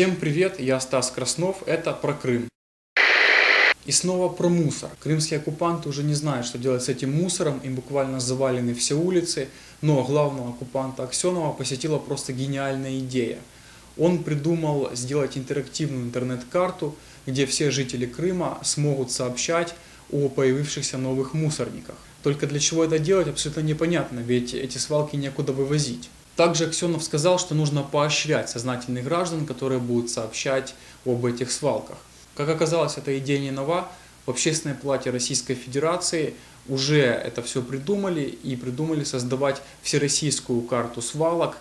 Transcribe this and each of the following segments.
Всем привет, я Стас Краснов, это про Крым. И снова про мусор. Крымские оккупанты уже не знают, что делать с этим мусором, им буквально завалены все улицы, но главного оккупанта Аксенова посетила просто гениальная идея. Он придумал сделать интерактивную интернет-карту, где все жители Крыма смогут сообщать о появившихся новых мусорниках. Только для чего это делать абсолютно непонятно, ведь эти свалки некуда вывозить. Также Аксенов сказал, что нужно поощрять сознательных граждан, которые будут сообщать об этих свалках. Как оказалось, эта идея не нова. В общественной палате Российской Федерации уже это все придумали и придумали создавать всероссийскую карту свалок.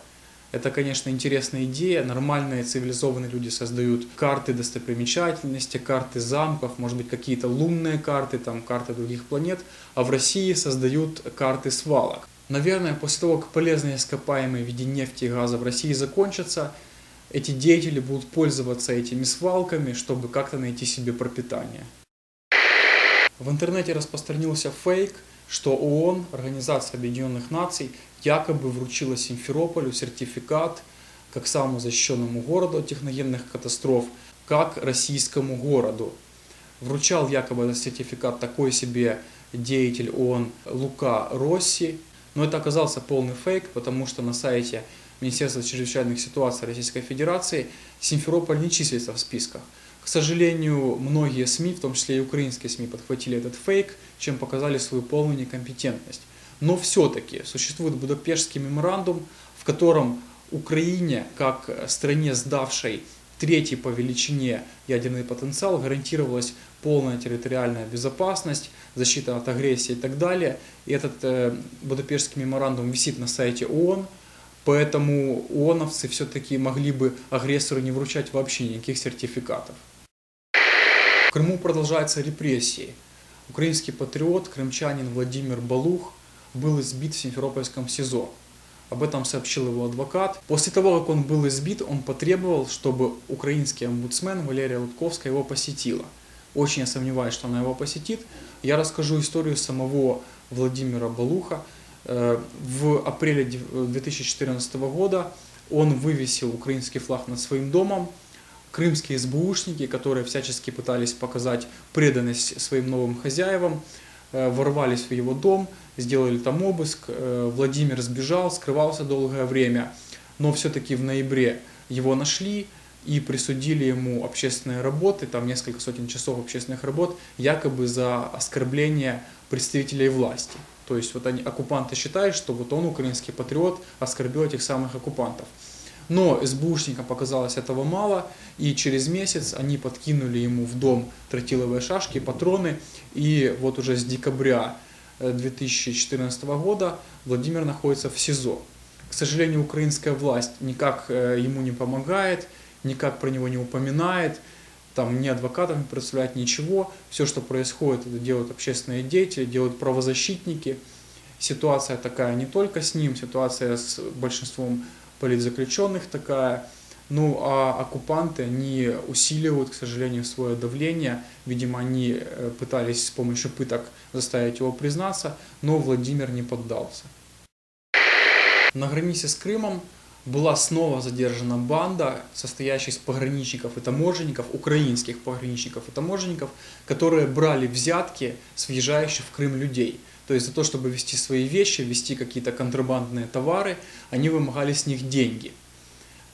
Это, конечно, интересная идея. Нормальные цивилизованные люди создают карты достопримечательности, карты замков, может быть, какие-то лунные карты, там, карты других планет. А в России создают карты свалок. Наверное, после того, как полезные ископаемые в виде нефти и газа в России закончатся, эти деятели будут пользоваться этими свалками, чтобы как-то найти себе пропитание. В интернете распространился фейк, что ООН, Организация Объединенных Наций, якобы вручила Симферополю сертификат как самому защищенному городу от техногенных катастроф, как российскому городу. Вручал якобы этот сертификат такой себе деятель ООН Лука Росси, но это оказался полный фейк, потому что на сайте Министерства чрезвычайных ситуаций Российской Федерации Симферополь не числится в списках. К сожалению, многие СМИ, в том числе и украинские СМИ, подхватили этот фейк, чем показали свою полную некомпетентность. Но все-таки существует Будапештский меморандум, в котором Украине, как стране, сдавшей третий по величине ядерный потенциал, гарантировалась полная территориальная безопасность, защита от агрессии и так далее. И этот э, Будапештский меморандум висит на сайте ООН, поэтому ООНовцы все-таки могли бы агрессору не вручать вообще никаких сертификатов. В Крыму продолжаются репрессии. Украинский патриот, крымчанин Владимир Балух был избит в Симферопольском СИЗО. Об этом сообщил его адвокат. После того, как он был избит, он потребовал, чтобы украинский омбудсмен Валерия Лутковская его посетила. Очень я сомневаюсь, что она его посетит. Я расскажу историю самого Владимира Балуха. Э, в апреле 2014 года он вывесил украинский флаг над своим домом. Крымские СБУшники, которые всячески пытались показать преданность своим новым хозяевам, ворвались в его дом, сделали там обыск. Владимир сбежал, скрывался долгое время, но все-таки в ноябре его нашли, и присудили ему общественные работы, там несколько сотен часов общественных работ, якобы за оскорбление представителей власти. То есть вот они, оккупанты считают, что вот он, украинский патриот, оскорбил этих самых оккупантов. Но СБУшникам показалось этого мало, и через месяц они подкинули ему в дом тротиловые шашки, патроны, и вот уже с декабря 2014 э, года Владимир находится в СИЗО. К сожалению, украинская власть никак э, ему не помогает, никак про него не упоминает, там ни адвокатом не представляет ничего. Все, что происходит, это делают общественные деятели, делают правозащитники. Ситуация такая не только с ним, ситуация с большинством политзаключенных такая. Ну а оккупанты, они усиливают, к сожалению, свое давление. Видимо, они э, пытались с помощью пыток заставить его признаться, но Владимир не поддался. На границе с Крымом была снова задержана банда, состоящая из пограничников и таможенников, украинских пограничников и таможенников, которые брали взятки с въезжающих в Крым людей. То есть за то, чтобы вести свои вещи, вести какие-то контрабандные товары, они вымогали с них деньги.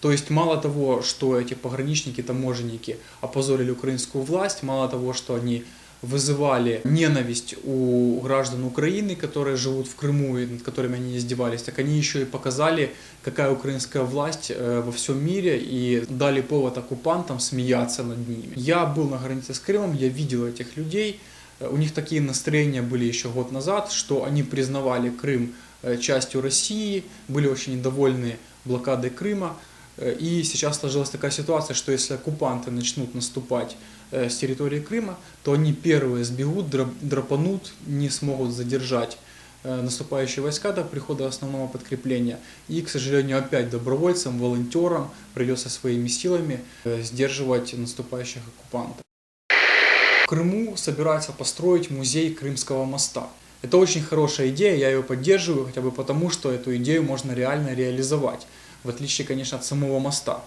То есть мало того, что эти пограничники, таможенники опозорили украинскую власть, мало того, что они вызывали ненависть у граждан Украины, которые живут в Крыму и над которыми они издевались, так они еще и показали, какая украинская власть э, во всем мире и дали повод оккупантам смеяться над ними. Я был на границе с Крымом, я видел этих людей, э, у них такие настроения были еще год назад, что они признавали Крым э, частью России, были очень недовольны блокадой Крыма, и сейчас сложилась такая ситуация, что если оккупанты начнут наступать с территории Крыма, то они первые сбегут, драпанут, не смогут задержать э, наступающие войска до прихода основного подкрепления. И, к сожалению, опять добровольцам, волонтерам придется своими силами э, сдерживать наступающих оккупантов. В Крыму собираются построить музей Крымского моста. Это очень хорошая идея, я ее поддерживаю, хотя бы потому, что эту идею можно реально реализовать, в отличие, конечно, от самого моста.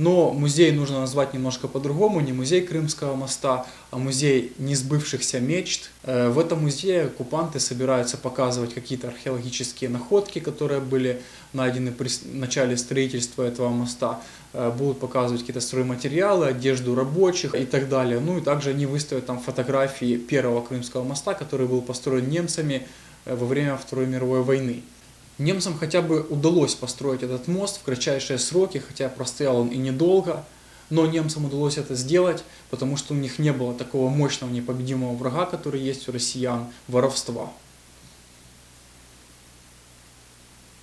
Но музей нужно назвать немножко по-другому, не музей Крымского моста, а музей несбывшихся мечт. Э, В этом музее оккупанты собираются показывать какие-то археологические находки, которые были найдены при начале строительства этого моста. Э, Будут показывать какие-то стройматериалы, одежду рабочих и так далее. Ну и также они выставят там фотографии первого Крымского моста, который был построен немцами э, во время Второй мировой войны. Немцам хотя бы удалось построить этот мост в кратчайшие сроки, хотя простоял он и недолго, но немцам удалось это сделать, потому что у них не было такого мощного непобедимого врага, который есть у россиян, воровства.